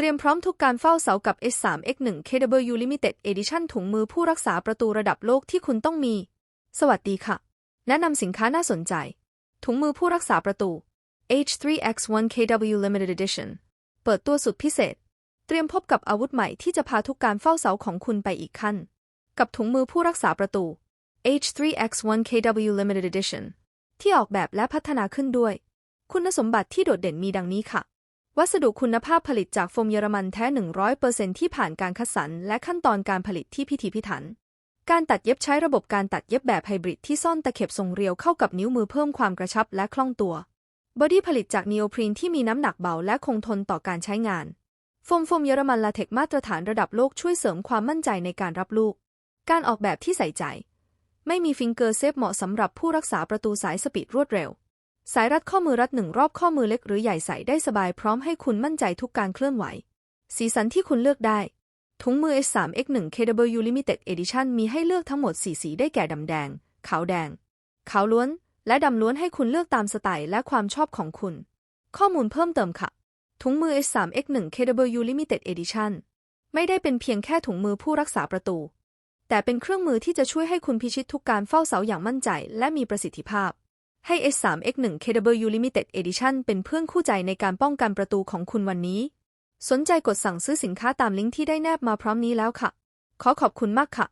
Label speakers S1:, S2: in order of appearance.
S1: เตรียมพร้อมทุกการเฝ้าเสากับ S3X1 KW Limited Edition ถุงมือผู้รักษาประตูระดับโลกที่คุณต้องมี สวัสดีค่ะ แนะนำสินค้าน่าสนใจ ถุงมือผู้รักษาประตู H3X1 KW Limited Edition เปิดตัวสุดพิเศษ เตรียมพบกับอาวุธใหม่ที่จะพาทุกการเฝ้าเสาของคุณไปอีกขั้น กับถุงมือผู้รักษาประตู H3X1 KW Limited Edition ที่ออกแบบและพัฒนาขึ้นด้วย คุณสมบัติที่โดดเด่นมีดังนี้ค่ะ วัสดุคุณภาพผลิตจากโฟมเยอรมันแท้ 100%ที่ผ่านการคัดสรรและขั้นตอนการผลิตที่พิถีพิถัน การตัดเย็บใช้ระบบการตัดเย็บแบบไฮบริดที่ซ่อนตะเข็บทรงเรียวเข้ากับนิ้วมือเพิ่มความกระชับและคล่องตัว บอดี้ผลิตจากนีโอพรีนที่มีน้ำหนักเบาและคงทนต่อการใช้งาน โฟมโฟมเยอรมันลาเทกมาตรฐานระดับโลกช่วยเสริมความมั่นใจในการรับลูก การออกแบบที่ใส่ใจ ไม่มีฟิงเกอร์เซฟเหมาะสำหรับผู้รักษาประตูสายสปีดรวดเร็ว สายรัดข้อมือรัดหนึ่งรอบข้อมือเล็กหรือใหญ่ใส่ได้สบายพร้อมให้คุณมั่นใจทุกการเคลื่อนไหว สีสันที่คุณเลือกได้ ถุงมือ S3X1 KW Limited Edition มีให้เลือกทั้งหมด 4 สีได้แก่ดำแดง ขาวแดง ขาวล้วน และดำล้วนให้คุณเลือกตามสไตล์และความชอบของคุณ ข้อมูลเพิ่มเติมค่ะ ถุงมือ S3X1 KW Limited Edition ไม่ได้เป็นเพียงแค่ถุงมือผู้รักษาประตู แต่เป็นเครื่องมือที่จะช่วยให้คุณพิชิตทุกการเฝ้าเสาอย่างมั่นใจ และมีประสิทธิภาพ ให้ S3X1 KW Limited Edition เป็นเพื่อนคู่ใจในการป้องกันประตูของคุณวันนี้ สนใจกดสั่งซื้อสินค้าตามลิงก์ที่ได้แนบมาพร้อมนี้แล้วค่ะ ขอขอบคุณมากค่ะ